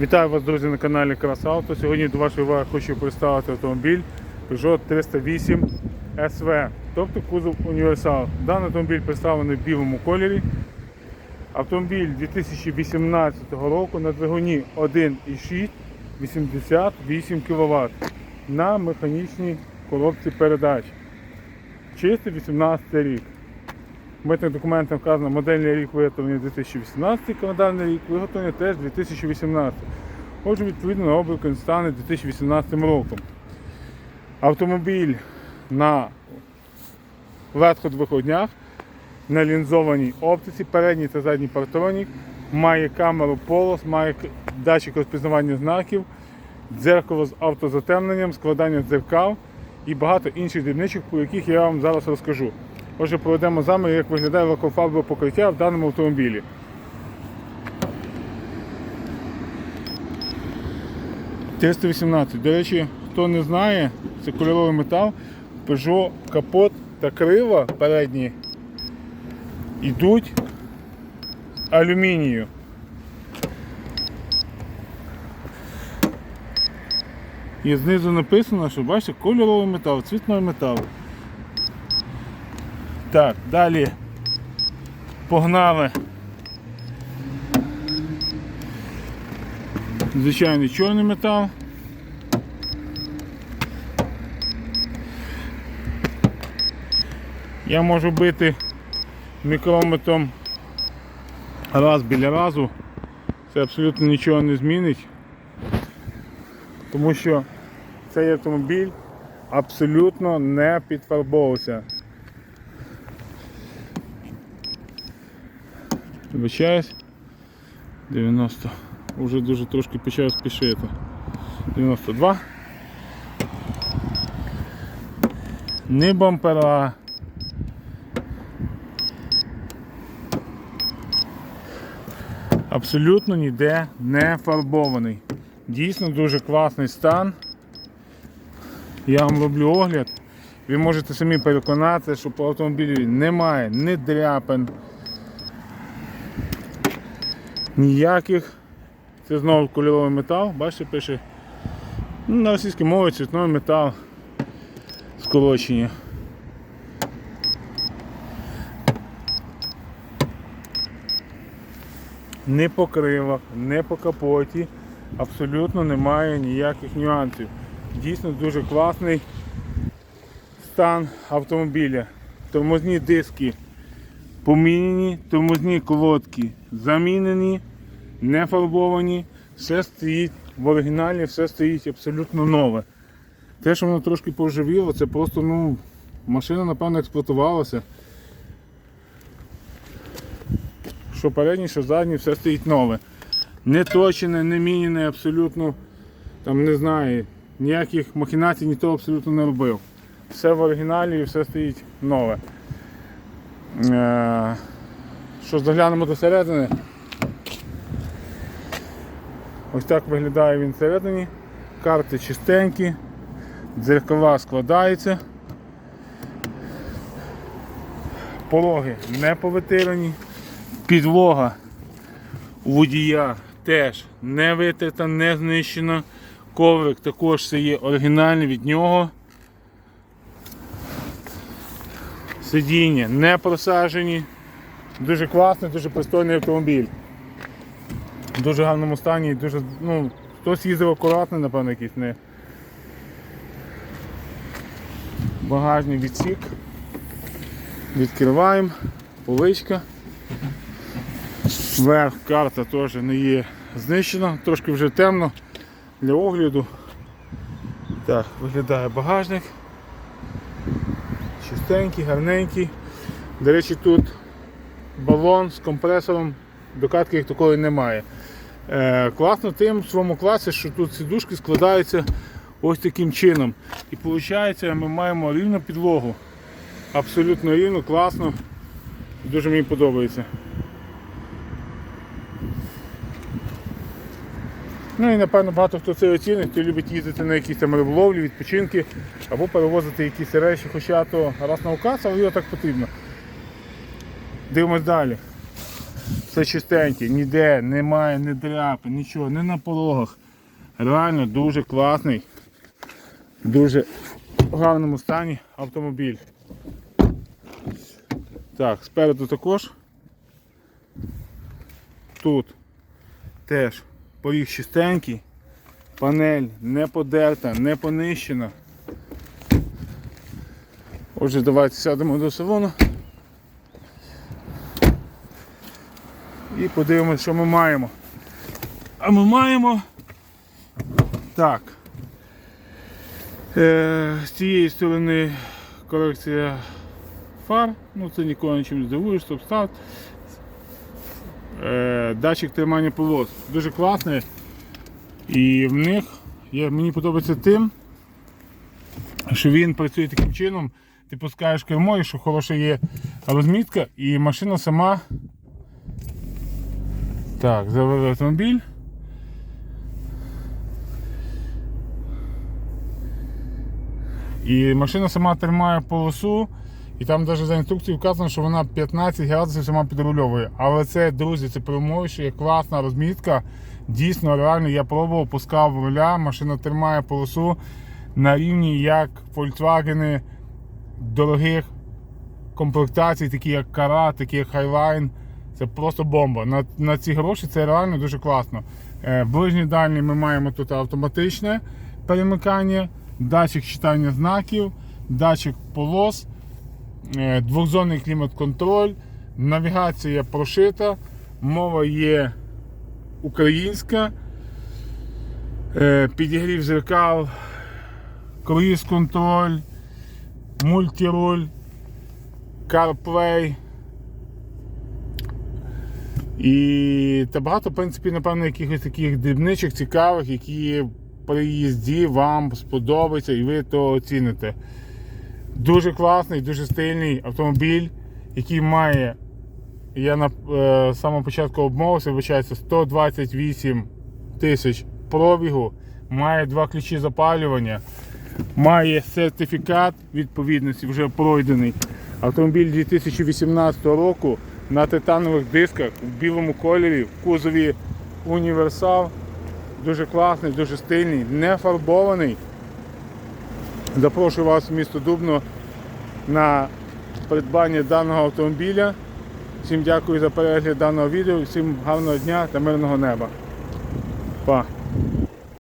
Вітаю вас, друзі, на каналі Красавто. Сьогодні до вашої уваги хочу представити автомобіль Peugeot 308 SV, тобто кузов універсал. Даний автомобіль представлений в білому кольорі. Автомобіль 2018 року на двигуні 1,6 88 кВт на механічній коробці передач. Чистий 18 рік. В митних документах вказано модельний рік виготовлення 2018, календарний рік виготовлення теж 2018. Отже, відповідно на облік він стане 2018 роком. Автомобіль на легковиходнях, на лінзованій оптиці, передній та задній партронік, має камеру полос, має датчик розпізнавання знаків, дзеркало з автозатемненням, складання дзеркал і багато інших дрібничок, про яких я вам зараз розкажу. Отже, проведемо замір, як виглядає лакофарбове покриття в даному автомобілі. «318». До речі, хто не знає, це кольоровий метал, Peugeot, капот та крила передні йдуть алюмінію. І знизу написано, що бачите, кольоровий метал, цвітний метал. Так, далі погнали. Звичайний чорний метал. Я можу бити мікрометром раз біля разу. Це абсолютно нічого не змінить. Тому що цей автомобіль абсолютно не підфарбовувався. Вибачаюсь. 90. Уже дуже трошки почав спішити. 92. Ні бампера. Абсолютно ніде не фарбований. Дійсно дуже класний стан. Я вам роблю огляд. Ви можете самі переконатися, що по автомобілі немає ні дряпин, ніяких. Це знову кольоровий метал, бачите, пише ну, на російській мові цвітний метал скорочення. Не по крилах, не по капоті, абсолютно немає ніяких нюансів. Дійсно дуже класний стан автомобіля. Тормозні диски поміняні, тормозні колодки замінені, не фарбовані, все стоїть в оригіналі, все стоїть абсолютно нове. Те, що воно трошки поживіло, це просто ну, машина, напевно, експлуатувалася. Що передній, що задній, все стоїть нове. Не точене, не міняне, абсолютно, там не знаю, ніяких махінацій ніхто абсолютно не робив. Все в оригіналі і все стоїть нове. Е, Що заглянемо до середини. Ось так виглядає він всередині. Карти чистенькі, дзеркала складаються. Пологи не повитирані. Підлога водія теж не витерта, не знищена. Коврик також є оригінальний від нього. Сидіння не просажені. Дуже класний, дуже пристойний автомобіль. В дуже гарному стані, дуже, ну, хтось їздив акуратно, напевно, якийсь не. Багажний відсік. Відкриваємо, поличка. Верх карта теж не є знищена, трошки вже темно для огляду. Так, виглядає багажник. Чистенький, гарненький. До речі, тут балон з компресором, докатки як такої немає. Е, класно тим в своєму класі, що тут сідушки складаються ось таким чином. І виходить, ми маємо рівну підлогу. Абсолютно рівно, класно. Дуже мені подобається. Ну і напевно багато хто це оцінить, хто любить їздити на якісь там риболовлі, відпочинки або перевозити якісь речі, хоча то раз на указ, але його так потрібно. Дивимось далі. Все чистеньке, ніде, немає, не дряпи, нічого, не на пологах. Реально дуже класний, дуже в гарному стані автомобіль. Так, спереду також. Тут теж поріг чистенький, панель не подерта, не понищена. Отже, давайте сядемо до салону. І подивимося, що ми маємо. А ми маємо. Так. Е, з цієї сторони корекція фар. Ну це нікого нічим не здивуєш, стоп-старт. Е, датчик тримання полос. Дуже класний. І в них мені подобається тим, що він працює таким чином, ти пускаєш кермо, і що хороша є розмітка, і машина сама. Так, завели автомобіль. І машина сама тримає полосу, і там навіть за інструкцією вказано, що вона 15 градусів сама підрульовує. Але це, друзі, це прямою, класна розмітка. Дійсно, реально, я пробував, пускав руля, машина тримає полосу на рівні як Volkswagen дорогих комплектацій, такі як Кара, такі як Highline. Це просто бомба. На, на ці гроші це реально дуже класно. Е, ближні дальні ми маємо тут автоматичне перемикання, датчик читання знаків, датчик полос, двохзонний клімат-контроль, навігація прошита, мова є українська, е, підігрів зеркал, круїз-контроль, мультируль, CarPlay. І та багато, в принципі, напевно, якихось таких дрібничок цікавих, які при їзді вам сподобаються і ви то оціните. Дуже класний, дуже стильний автомобіль, який має, я на е, самому початку обмовився, вибачається, 128 тисяч пробігу, має два ключі запалювання, має сертифікат відповідності, вже пройдений. Автомобіль 2018 року на титанових дисках в білому кольорі, в кузові універсал. Дуже класний, дуже стильний, не фарбований. Запрошую вас в місто Дубно на придбання даного автомобіля. Всім дякую за перегляд даного відео, всім гарного дня та мирного неба. Па!